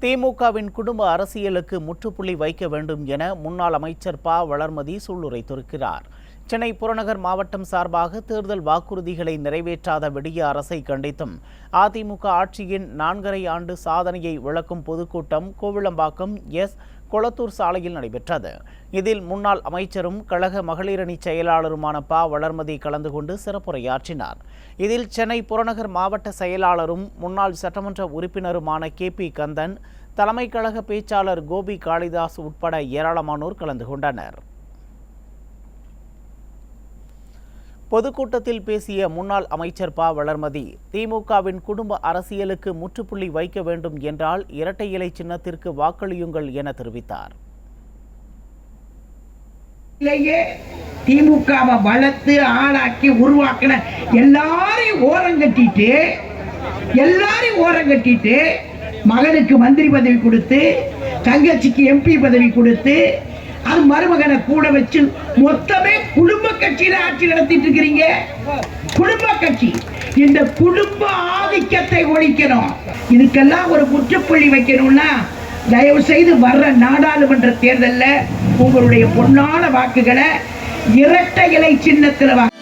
திமுகவின் குடும்ப அரசியலுக்கு முற்றுப்புள்ளி வைக்க வேண்டும் என முன்னாள் அமைச்சர் ப. வளர்மதி சூளுரைத்திருக்கிறார். சென்னை புறநகர் மாவட்டம் சார்பாக தேர்தல் வாக்குறுதிகளை நிறைவேற்றாத விடிய அரசை கண்டித்தும் அதிமுக ஆட்சியின் நான்கரை ஆண்டு சாதனையை விளக்கும் பொதுக்கூட்டம் கோவிளம்பாக்கம் எஸ். கொளத்தூர் சாலையில் நடைபெற்றது. இதில் முன்னாள் அமைச்சரும் கழக மகளிரணி செயலாளருமான ப. வளர்மதி கலந்து கொண்டு சிறப்புரையாற்றினார். இதில் சென்னை புறநகர் மாவட்ட செயலாளரும் முன்னாள் சட்டமன்ற உறுப்பினருமான கே. பி. கந்தன் தலைமை கழக பேச்சாளர் கோபி காளிதாஸ் உட்பட ஏராளமானோர் கலந்து கொண்டனர். பொதுக்கூட்டத்தில் பேசிய முன்னாள் அமைச்சர் ப. வளர்மதி திமுகவின் குடும்ப அரசியலுக்கு முற்றுப்புள்ளி வைக்க வேண்டும் என்றால் இரட்டை இலை சின்னத்திற்கு வாக்களியுங்கள் என தெரிவித்தார். இல்லையே திமுகவை வளர்த்து ஆளாக்கி உருவாக்கின எல்லாரையும் ஓரங்கட்டிட்டு எல்லாரையும் ஓரங்கட்டிட்டு மகனுக்கு மந்திரி பதவி கொடுத்து தங்கச்சிக்கு எம்பி பதவி கொடுத்து அது மருமகனை கூட வச்சு மொத்தமே குடும்ப கட்சியில ஆட்சி நடத்திட்டு இருக்கிறீங்க. குடும்ப கட்சி. இந்த குடும்ப ஆதிக்கத்தை ஒழிக்கணும். இதுக்கெல்லாம் ஒரு முற்றுப்புள்ளி வைக்கணும்னா தயவு செய்து வர்ற நாடாளுமன்ற தேர்தலில் உங்களுடைய பொன்னான வாக்குகளை இரட்டை இலை சின்னத்தில் வாங்க.